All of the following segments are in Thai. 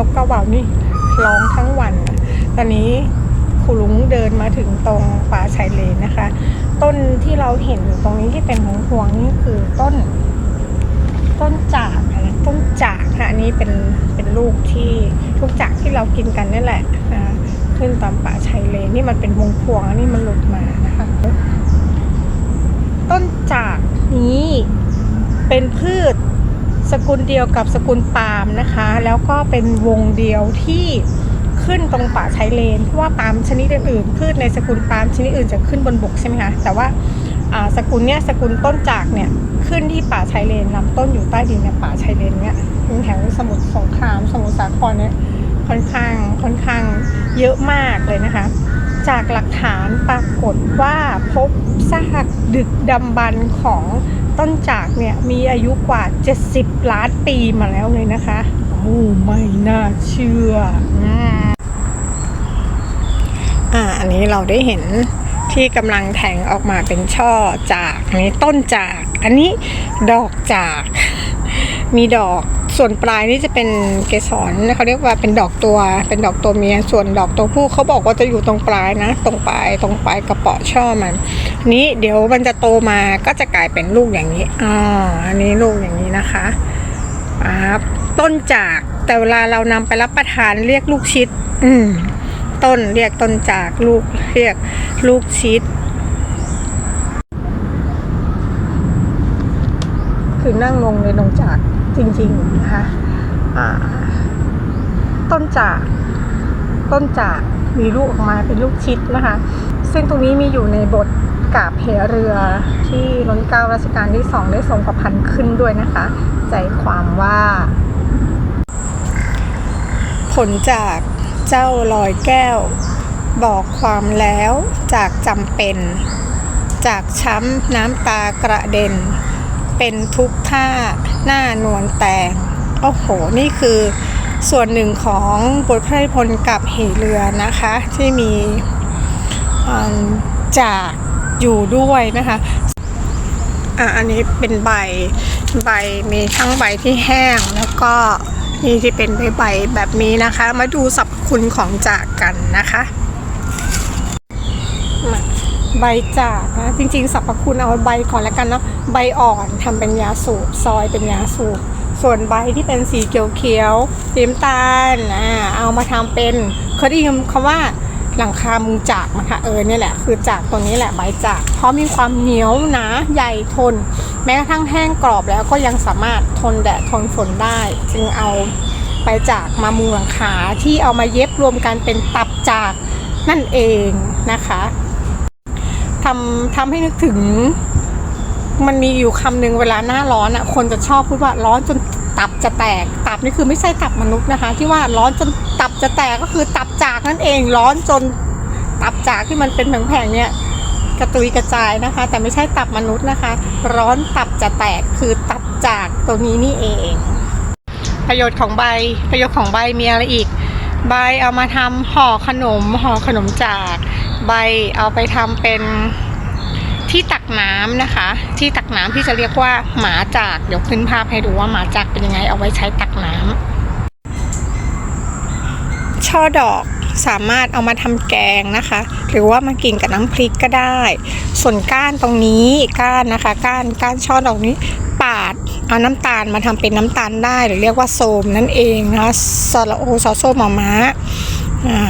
นกกระว่าวนี่ร้องทั้งวัน ตอนนี้ครูลุงเดินมาถึงตรงป่าชายเลนนะคะ ต้นที่เราเห็นตรงนี้ที่เป็นหงพวงนี่คือต้น ต้นจากอะต้นจากค่ะอันนี้เป็นเป็นลูกที่ลูกจากที่เรากินกันนี่แหละนะขึ้นตามป่าชายเลนนี่มันเป็นวงพวงอันนี้มันหลุดมานะคะต้นจากนี้เป็นพืช สกุลเดียวกับสกุลปาล์มนะคะ แล้วก็เป็นวงเดียวที่ขึ้นตรงป่าชายเลน เพราะว่าปาล์มชนิดอื่นๆพืชในสกุลปาล์มชนิดอื่นจะขึ้นบนบกใช่ไหมคะแต่ว่าสกุลเนี้ยสกุลต้นจากเนี่ยขึ้นที่ป่าชายเลนลำต้นอยู่ใต้ดินในป่าชายเลนเนี่ยแถวสมุทรสงคราม สมุทรสาครเนี่ยค่อนข้างค่อนข้างเยอะมากเลยนะคะ จากหลักฐานปรากฏว่าพบซากดึกดำบรรพ์ของ ต้นจากเนี่ยมีอายุกว่า 70 ล้านปีมาแล้วเลยนะคะโอ้ไม่น่าเชื่ออ่าอันนี้เราได้เห็นที่กำลังแทงออกมาเป็นช่อจากนนี้ต้นจาก อันนี้ดอกจาก มีดอกส่วนปลายนี่จะเป็นเกสรเขาเรียกว่าเป็นดอกตัว เป็นดอกตัวเมียส่วนดอกตัวผู้เขาบอกว่าจะอยู่ตรงปลายนะ ตรงปลายตรงปลายกระเปาะช่อมัน นี้เดี๋ยวมันจะโตมาก็จะกลายเป็นลูกอย่างนี้อ่าอันนี้ลูกอย่างนี้นะคะครับต้นจากแต่เวลาเรานำไปรับประทานเรียกลูกชิด อืม ต้นเรียกต้นจากลูกเรียกลูกชิด คือนั่งลงในลงจากจริงๆนะคะอ่า ต้นจาก ต้นจากมีลูกออกมาเป็นลูกชิดนะคะ ซึ่งตรงนี้มีอยู่ในบท กาบเหเรือที่รัชการัชกาลที่สองได้ทรงประพันธ์ขึ้นด้วยนะคะ ใจความว่า ผลจากเจ้าลอยแก้ว บอกความแล้วจากจำเป็น จากช้ำน้ำตากระเด็น เป็นทุกท่าหน้านวลแตงโอ้โห นี่คือส่วนหนึ่งของบทพระพนธ์กับเหเรือนะคะ ที่มีจาก อยู่ด้วยนะคะอะอันนี้เป็นใบใบมีทั้งใบที่แห้งแล้วก็นี่ที่เป็นใบใบแบบนี้นะคะ มาดูสรรพคุณของจากกันนะคะมาใบจากนะจริงๆสรรพคุณเอาใบก่อนแล้วกันเนาะใบอ่อนทำเป็นยาสูบซอยเป็นยาสูบส่วนใบที่เป็นสีเขียวๆสีน้ำตาลอ่าเอามาทำเป็นเคยได้ยินคำว่า หลังคามุงจากนะคะเออเนี่ยแหละคือจากตัวนี้แหละใบจาก เพราะมีความเหนียวหนาใหญ่ทน แม้กระทั่งแห้งกรอบแล้วก็ยังสามารถทนแดดทนฝนได้ จึงเอาใบจากมามุงหลังคาที่เอามาเย็บรวมกันเป็นตับจากนั่นเองนะคะทำทำให้นึกถึงมันมีอยู่คำหนึ่งเวลาหน้าร้อนอะคนจะชอบพูดว่าร้อนจน ตับจะแตก ตับนี่คือไม่ใช่ตับมนุษย์นะคะ ที่ว่าร้อนจนตับจะแตกก็คือตับจากนั่นเองร้อนจนตับจากที่มันเป็นแผงๆเนี่ยกระตุยกระจายนะคะ แต่ไม่ใช่ตับมนุษย์นะคะ ร้อนตับจะแตกคือตับจากตัวนี้นี่เอง ประโยชน์ของใบประโยชน์ของใบมีอะไรอีก ใบเอามาทำห่อขนมห่อขนมจาก ใบเอาไปทำเป็น ที่ตักน้ำนะคะ ที่ตักน้ำที่จะเรียกว่าหมาจากเดี๋ยวขึ้นภาพให้ดูว่าหมาจากเป็นยังไงเอาไว้ใช้ตักน้ำช่อดอกสามารถเอามาทำแกงนะคะ หรือว่ามากินกับน้ำพริกก็ได้ ส่วนก้านตรงนี้ก้านนะคะ ก้านก้านช่อดอกนี้ปาดเอาน้ำตาลมาทำเป็นน้ำตาลได้ หรือเรียกว่าโสมนั่นเองนะคะสระโอซอโซมอม้าอ่า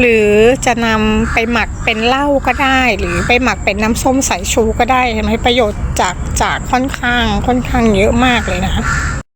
หรือจะนำไปหมักเป็นเหล้าก็ได้ หรือไปหมักเป็นน้ำส้มสายชูก็ได้เห็นไหมประโยชน์จากจากค่อนข้างค่อนข้างเยอะมากเลยนะคะ